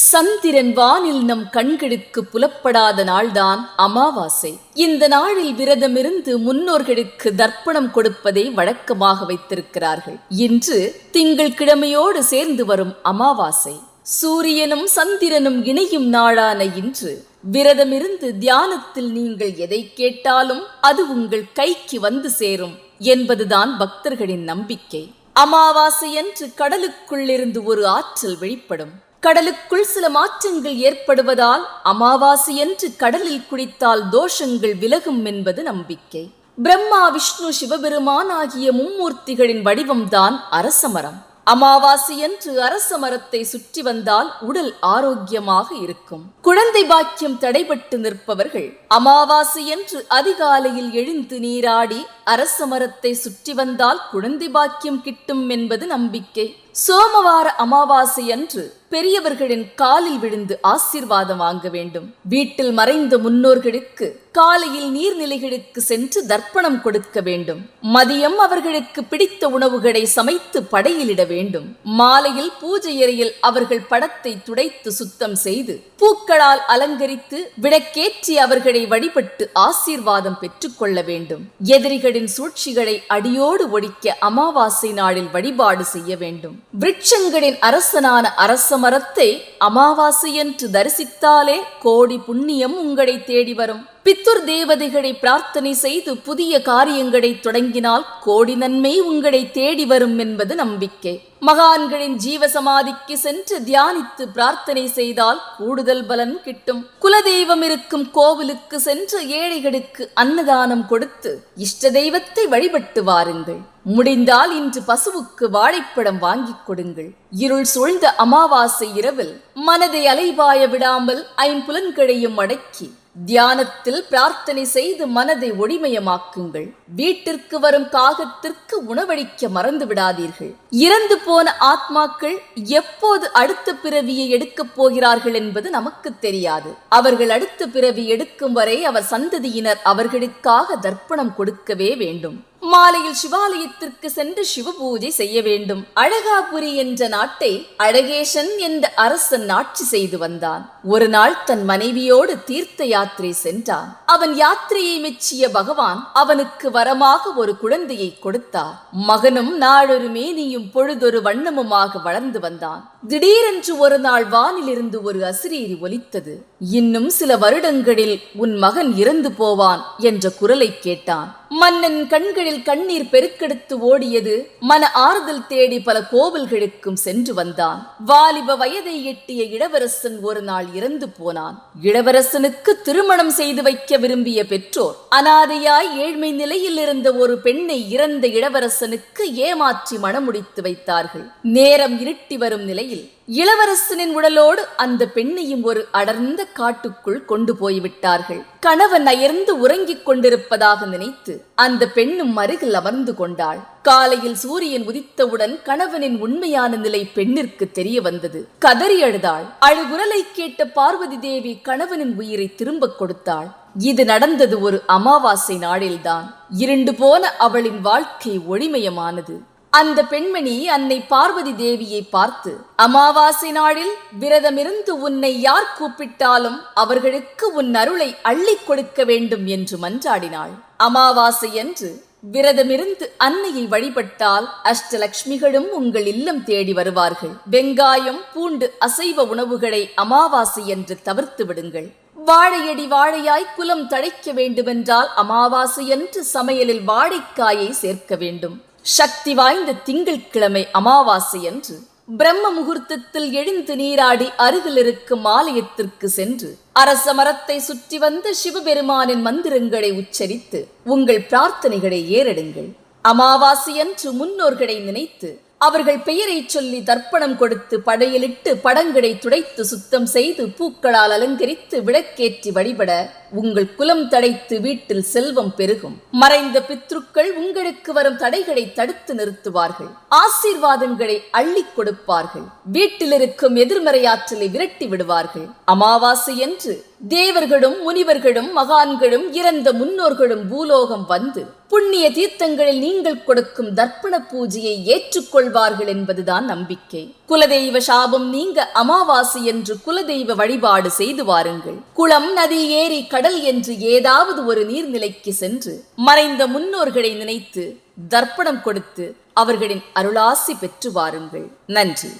சந்திரன் வானில் நம் கண்களுக்கு புலப்படாத நாள்தான் அமாவாசை. இந்த நாளில் விரதமிருந்து முன்னோர்களுக்கு தர்ப்பணம் கொடுப்பதை வழக்கமாக வைத்திருக்கிறார்கள். இன்று திங்கள் கிழமையோடு சேர்ந்து வரும் அமாவாசை. சூரியனும் சந்திரனும் இணையும் நாளான இன்று. விரதமிருந்து தியானத்தில் நீங்கள் எதை கேட்டாலும் அது உங்கள் கைக்கு வந்து சேரும் என்பதுதான் பக்தர்களின் நம்பிக்கை. அமாவாசையன்று கடலுக்குள்ளிருந்து ஒரு ஆற்றல் வெளிப்படும். கடலுக்குள் சில மாற்றங்கள் ஏற்படுவதால் அமாவாசையன்று கடலில் குடித்தால் தோஷங்கள் விலகும் என்பது நம்பிக்கை. பிரம்மா விஷ்ணு சிவபெருமான் ஆகிய மும்மூர்த்திகளின் வடிவம்தான் அரசமரம் அமாவாசையன்று அரச மரத்தை சுற்றி வந்தால் உடல் ஆரோக்கியமாக இருக்கும். குழந்தை பாக்கியம் தடைபட்டு நிற்பவர்கள் அமாவாசையன்று அதிகாலையில் எழுந்து நீராடி அரச மரத்தை சுற்றி வந்தால் குழந்தை பாக்கியம் கிட்டும் என்பது நம்பிக்கை. சோமவார அமாவாசை அன்று பெரியவர்களின் காலில் விழுந்து ஆசீர்வாதம் வாங்க வேண்டும். வீட்டில் மறைந்த முன்னோர்களுக்கு காலையில் நீர்நிலைகளுக்கு சென்று தர்ப்பணம் கொடுக்க வேண்டும். மதியம் அவர்களுக்கு பிடித்த உணவுகளை சமைத்து படையிலிட வேண்டும். மாலையில் பூஜை அறையில் அவர்கள் படத்தை துடைத்து சுத்தம் செய்து பூக்களால் அலங்கரித்து விளக்கேற்றி அவர்களை வழிபட்டு ஆசீர்வாதம் பெற்றுக்கொள்ள வேண்டும். எதிரிகளின் சூழ்ச்சிகளை அடியோடு ஒழிக்க அமாவாசை நாளில் வழிபாடு செய்ய வேண்டும். விருட்சங்களின் அரசனான அரச மரத்தை அமாவாசையன்று தரிசித்தாலே கோடி புண்ணியம் உங்களை தேடி வரும். பித்துர் தேவதைகளை பிரார்த்தனை செய்து புதிய காரியங்களை தொடங்கினால் கோடி நன்மை உங்களை தேடி வரும் என்பது நம்பிக்கை. மகான்களின் ஜீவ சமாதிக்கு சென்று தியானித்து பிரார்த்தனை செய்தால் கூடுதல் பலன் கிட்டும். குலதெய்வம் இருக்கும் கோவிலுக்கு சென்று ஏழைகளுக்கு அன்னதானம் கொடுத்து இஷ்ட தெய்வத்தை வழிபட்டு வாருங்கள். முடிந்தால் இன்று பசுவுக்கு வாழைப்பழம் வாங்கிக் கொடுங்கள். இருள் சூழ்ந்த அமாவாசை இரவில் மனதை அலைபாய விடாமல் ஐம்புலன்களையும் அடக்கி தியானத்தில் பிரார்த்தனை செய்து மனதை ஒளிமயமாக்குங்கள். வீட்டிற்கு வரும் காகத்திற்கு உணவளிக்க மறந்து விடாதீர்கள். இறந்து போன ஆத்மாக்கள் எப்போது அடுத்த பிறவியை எடுக்கப் போகிறார்கள் என்பது நமக்கு தெரியாது. அவர்கள் அடுத்த பிறவி எடுக்கும் வரை அவர் சந்ததியினர் அவர்களுக்காக தர்ப்பணம் கொடுக்கவே வேண்டும். மாலையில் சிவாலயத்திற்கு சென்று சிவ பூஜை செய்ய வேண்டும். அழகாபுரி என்ற நாட்டை அழகேசன் என்ற அரசன் ஆட்சி செய்து வந்தான். ஒரு நாள் தன் மனைவியோடு தீர்த்த யாத்திரை சென்றான். அவன் யாத்திரையை மெச்சிய பகவான் அவனுக்கு வரமாக ஒரு குழந்தையை கொடுத்தார். மகனும் நாளொரு மேனியும் பொழுதொரு வண்ணமுமாக வளர்ந்து வந்தான். திடீரென்று ஒரு நாள் வானிலிருந்து ஒரு அசிரீரி ஒலித்தது. இன்னும் சில வருடங்களில் உன் மகன் இறந்து போவான் என்ற குரலை கேட்டான். மன்னன் கண்களில் கண்ணீர் பெருக்கெடுத்து ஓடியது மன ஆறுதல் தேடி பல கோவில்களுக்கும் சென்று வந்தான். வாலிப வயதை எட்டிய இளவரசன் ஒரு நாள் இறந்து போனான். இளவரசனுக்கு திருமணம் செய்து வைக்க விரும்பிய பெற்றோர் அனாதையாய் ஏழ்மை நிலையில் இருந்த ஒரு பெண்ணை இறந்த இளவரசனுக்கு ஏமாற்றி மணமுடித்து வைத்தார்கள். நேரம் இருட்டி வரும் நிலையில் இளவரசனின் உடலோடு அந்த பெண்ணையும் ஒரு அடர்ந்த காட்டுக்குள் கொண்டு போய்விட்டார்கள். கணவன் அயர்ந்து உறங்கிக் கொண்டிருப்பதாக நினைத்து அந்த பெண்ணும் அருகில் அமர்ந்து கொண்டாள். காலையில் சூரியன் உதித்தவுடன் கணவனின் உண்மையான நிலை பெண்ணிற்கு தெரிய வந்தது. கதறி அழுதாள். அழுகுரலை கேட்ட பார்வதி தேவி கணவனின் உயிரை திரும்பக் கொடுத்தாள். இது நடந்தது ஒரு அமாவாசை நாளில்தான். இருண்டு போன அவளின் வாழ்க்கை ஒளிமயமானது. அந்த பெண்மணி அன்னை பார்வதி தேவியை பார்த்து அமாவாசை நாளில் விரதமிருந்து உன்னை யார் கூப்பிட்டாலும் அவர்களுக்கு உன் அருளை அள்ளிக் கொடுக்க வேண்டும் என்று மன்றாடினாள். அமாவாசை என்று விரதமிருந்து அன்னையை வழிபட்டால் அஷ்டலக்ஷ்மிகளும் உங்கள் இல்லம் தேடி வருவார்கள். வெங்காயம் பூண்டு அசைவ உணவுகளை அமாவாசை என்று தவிர்த்து விடுங்கள். வாழையடி வாழையாய் குலம் தழைக்க வேண்டுமென்றால் அமாவாசையன்று சமையலில் வாழைக்காயை சேர்க்க வேண்டும். சக்தி வாய்ந்த திங்கட்கிழமை அமாவாசை என்று பிரம்ம முகூர்த்தத்தில் எழுந்து நீராடி அருகில் இருக்கும் ஆலயத்திற்கு சென்று அரச மரத்தை சுற்றி வந்த சிவபெருமானின் மந்திரங்களை உச்சரித்து உங்கள் பிரார்த்தனைகளை ஏறெடுங்கள். அமாவாசையன்று முன்னோர்களை நினைத்து அவர்கள் பெயரை சொல்லி தர்ப்பணம் கொடுத்து படையலிட்டு படங்களை துடைத்து சுத்தம் செய்து பூக்களால் அலங்கரித்து விளக்கேற்றி வழிபட உங்கள் குலம் தடைத்து வீட்டில் செல்வம் பெருகும். மறைந்த பித்ருக்கள் உங்களுக்கு வரும் தடைகளை தடுத்து நிறுத்துவார்கள். ஆசீர்வாதங்களை அள்ளிக் கொடுப்பார்கள். வீட்டில் இருக்கும் எதிர்மறையாற்றலை விரட்டி விடுவார்கள். அமாவாசை என்று தேவர்களும் முனிவர்களும் மகான்களும் இறந்த முன்னோர்களும் பூலோகம் வந்து புண்ணிய தீர்த்தங்களில் நீங்கள் கொடுக்கும் தர்ப்பண பூஜையை ஏற்றுக்கொள்வார்கள் என்பதுதான் நம்பிக்கை. குலதெய்வ சாபம் நீங்க அமாவாசை என்று குலதெய்வ வழிபாடு செய்து வாருங்கள். குளம் நதி ஏரி கடல் என்று ஏதாவது ஒரு நீர்நிலைக்கு சென்று மறைந்த முன்னோர்களை நினைத்து தர்ப்பணம் கொடுத்து அவர்களின் அருளாசி பெற்று வாருங்கள். நன்றி.